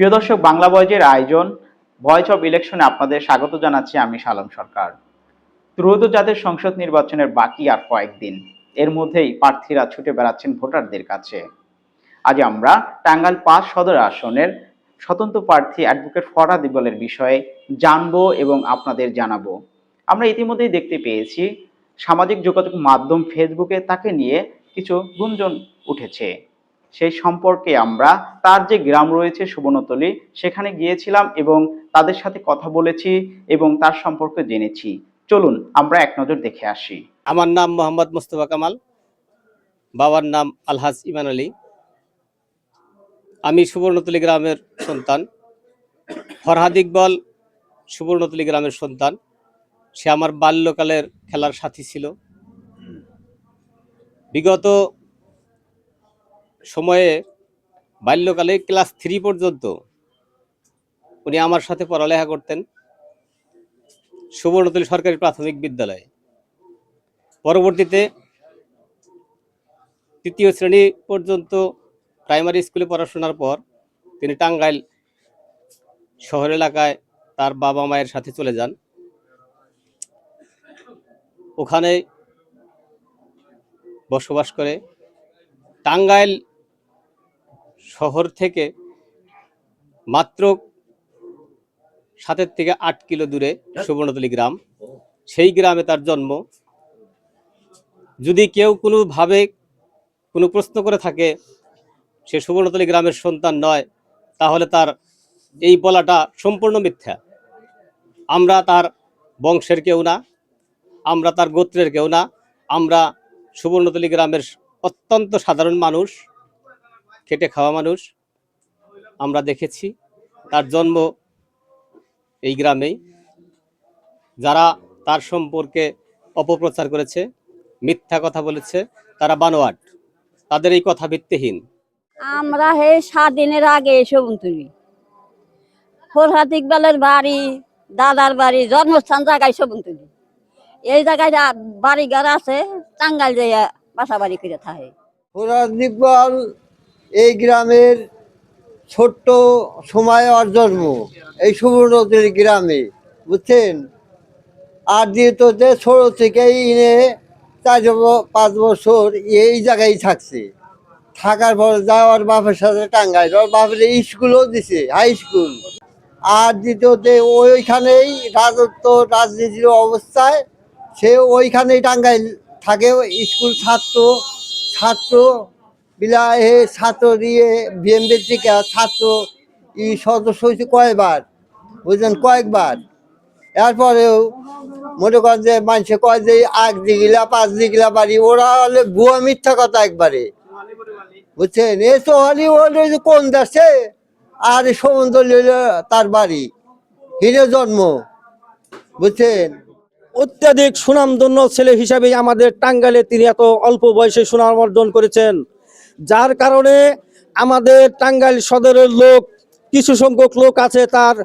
প্রিয় দর্শক, বাংলা বয়েজের আয়োজন ভয়েস অব ইলেকশনে আপনাদের স্বাগত জানাচ্ছি আমি সালাম সরকার। ত্রয়োদশ জাতীয় সংসদ নির্বাচনের বাকি আর কয়েকদিন, এর মধ্যেই প্রার্থীরা ছুটে বেড়াচ্ছেন ভোটারদের কাছে। আজ আমরা টাঙ্গাইল পাঁচ সদর আসনের স্বতন্ত্র প্রার্থী অ্যাডভোকেট ফরহাদ ইকবালের বিষয়ে জানব এবং আপনাদের জানাব। আমরা ইতিমধ্যেই দেখতে পেয়েছি, সামাজিক যোগাযোগ মাধ্যম ফেসবুকে তাকে নিয়ে কিছু গুঞ্জন উঠেছে। সেই সম্পর্কে আমরা, তার যে গ্রাম রয়েছে সুবর্ণতলী, সেখানে গিয়েছিলাম এবং তাদের সাথে কথা বলেছি এবং তার সম্পর্কে জেনেছি। চলুন, আমরা এক নজর দেখে আসি। আমার নাম মোহাম্মদ মোস্তফা কামাল। বাবার নাম আলহাজ ইমান আলী। আমি সুবর্ণতলী গ্রামের সন্তান। ফরহাদ ইকবাল সুবর্ণতলী গ্রামের সন্তান। সে আমার বাল্যকালের খেলার সাথী ছিল। বিগত সময়ে বাল্যকালে ক্লাস থ্রি পর্যন্ত উনি আমার সাথে পড়ালেখা করতেন সুবর্ণতলী সরকারি প্রাথমিক বিদ্যালয়ে। পরবর্তীতে তৃতীয় শ্রেণি পর্যন্ত প্রাইমারি স্কুলে পড়াশোনার পর তিনি টাঙ্গাইল শহর এলাকায় তার বাবা মায়ের সাথে চলে যান। ওখানে বসবাস করে। টাঙ্গাইল শহর থেকে মাত্র সাতের থেকে আট কিলো দূরে সুবর্ণতলী গ্রাম। সেই গ্রামে তার জন্ম। যদি কেউ কোনোভাবে কোনো প্রশ্ন করে থাকে, সে সুবর্ণতলী গ্রামের সন্তান নয়, তাহলে তার এই বলাটা সম্পূর্ণ মিথ্যা। আমরা তার বংশের কেউ না, আমরা তার গোত্রের কেউ না, আমরা সুবর্ণতলী গ্রামের অত্যন্ত সাধারণ মানুষ। খেটে খাওয়া মানুষ আমরা দেখেছি। তার জন্ম এই গ্রামেই। যারা তার সম্পর্কে অপপ্রচার করেছে মিথ্যা কথা বলেছে তারা বানোয়াট। তাদের এই কথা ভিত্তিহীন। আমরা হে সাত দিনের আগে এসে তুলি ফরহাদ ইকবালের বাড়ি দাদার বাড়ি জন্মস্থান জায়গায় সবুন তুলি এই জায়গায় যা বাড়ি ঘর আছে টাঙ্গাইল যাইয়া বাসা বাড়ি করে থাকে ইকবাল এই গ্রামের ছোট্ট সময় ওর জন্ম, এই সুবর্ণদের গ্রামে, বুঝছেন? আর দ্বিতীয়ত যে ছোট থেকেই ইনে চার পাঁচ বছর এই জায়গায় থাকছে, থাকার পর যা ওর বাপের সাথে টাঙ্গাইল, ওর বাপের স্কুলও দিছে হাই স্কুল আর দ্বিতীয়তে ওইখানেই রাজত্ব, রাজনীতির অবস্থায় সে ওইখানেই টাঙ্গাইল থাকে, স্কুল ছাত্র ছাত্র বিলাহে ছাত্র দিয়ে বিএমবির থেকে ছাত্র ই সদস্য হয়েছে কয়বার, বুঝলেন? কয়েকবার। এরপরেও মনে করেন যে মানুষে কয় যে আগ দিগিলা পাঁচ দিগিলা বাড়ি, ওরা হলে ভুয়া মিথ্যা কথা একবারে। বুঝছেন? এ সোহালি হলে যে কোন দেশে? আর সমুদ্র তার বাড়ি, হিরে জন্ম। বুঝছেন? অত্যাধিক সুনামধন্য ছেলে হিসাবে আমাদের টাঙ্গাইলে তিনি এত অল্প বয়সে সুনাম অর্জন করেছেন। যার কারণে আমাদের টাঙ্গাইল সদরের লোক, কিছু সংখ্যক লোক আছে তার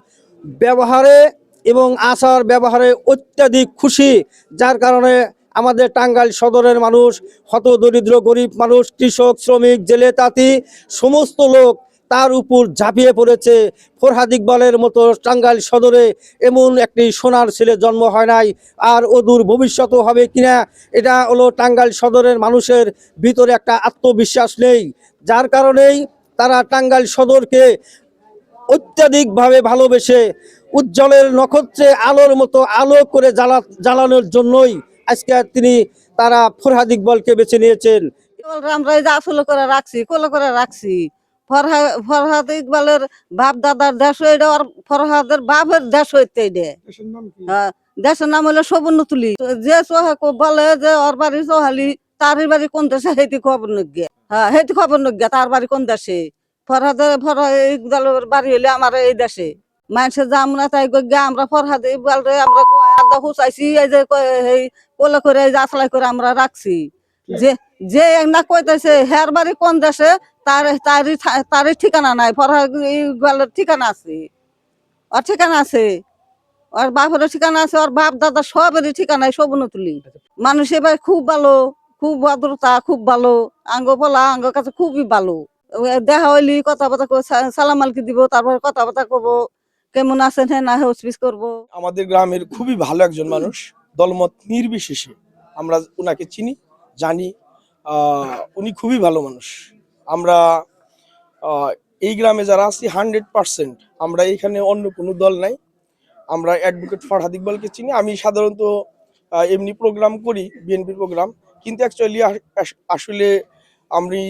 ব্যবহারে এবং আচার ব্যবহারে অত্যাধিক খুশি, যার কারণে আমাদের টাঙ্গাইল সদরের মানুষ হত দরিদ্র গরিব মানুষ, কৃষক, শ্রমিক, জেলে তাঁতি, সমস্ত লোক তার উপর ঝাঁপিয়ে পড়েছে ফরহাদ ইকবালের মতো টাঙ্গাইল সদরে। এমন একটি সোনার ছেলে জন্ম হয় নাই, আর অদূর ভবিষ্যতও হবে কিনা, এটা হলো টাঙ্গাইল সদরের মানুষের ভিতরে একটা আত্মবিশ্বাস নেই। যার কারণেই তারা টাঙ্গাইল সদরকে অত্যাধিকভাবে ভালোবেসে উজ্জ্বলের নক্ষত্রে আলোর মতো আলো করে জ্বালা, জ্বালানোর জন্যই আজকে তিনি তারা ফরহাদ ইকবালকে বেছে নিয়েছেন। আমরা আসলে করে রাখছি, কোলে করে রাখছি। ফরহা- ফরহাদ ইকবালের বাপ দাদার দেশ এটা আর ফরহাদের বাপের দেশ হইতে এটা হ্যাঁ, দেশের নাম হলো সবর্ণতুলি যে সোহা কো- বলে যে ওর বাড়ি সোহালি তার বাড়ি কোন দেশে হেতি খবর নজ্ঞে হ্যাঁ হেতি খবর নজ্ঞে তার বাড়ি কোন দেশে? ফরহাদের ফরহাদ ইকবালের বাড়ি হইলে আমার এই দেশে। মানুষের যাম না তাই গিয়ে আমরা ফরহাদ ইকবাল রে আমরা আদা হুসাইছি এই যে কোলে করে এই যে আসলাই করে আমরা রাখছি। যে যে না কইতেছে, হের বাড়ি কোন দেশে? তার, তারই তারই ঠিকানা নাই। ফরহাদ ঠিকানা আছে। ওর ঠিকানা আছে। ওর বাপেরও ঠিকানা আছে, ওর বাপ, দাদা সবেরই সব তুলি মানুষ এবার খুব ভালো, খুব ভদ্রতা, খুব ভালো। আঙ্গ বলা আঙ্গ কাছে খুবই ভালো। দেখা হইলি কথা বার্তা কব সালাম আলকি দিব, তারপর কথা বার্তা কব কেমন আছেন হ্যাঁ না হোসপিস করব। আমাদের গ্রামের খুবই ভালো একজন মানুষ, দলমত নির্বিশেষে আমরা উনাকে চিনি। জানি উনি খুবই ভালো মানুষ। আমরা এই গ্রামে যারা আছি হান্ড্রেড পার্সেন্ট আমরা এখানে অন্য কোনো দল নাই। আমরা অ্যাডভোকেট ফরহাদ ইকবালকে চিনি। আমি সাধারণত এমনি প্রোগ্রাম করি বিএনপির প্রোগ্রাম কিন্তু অ্যাকচুয়ালি আসলে আমি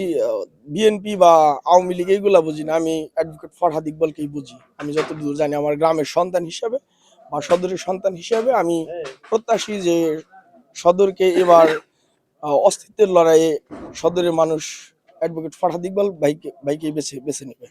বিএনপি বা আওয়ামী লীগ এইগুলা বুঝি না। আমি অ্যাডভোকেট ফরহাদ ইকবালকেই বুঝি। আমি যতদূর জানি আমার গ্রামের সন্তান হিসাবে বা সদরের সন্তান হিসাবে আমি প্রত্যাশী যে সদরকে এবার অস্তিত্বের লড়াইয়ে সদরের মানুষ অ্যাডভোকেট ফারহাদ ইকবাল ভাইকে ভাইকেই বেছে বেছে নেবে।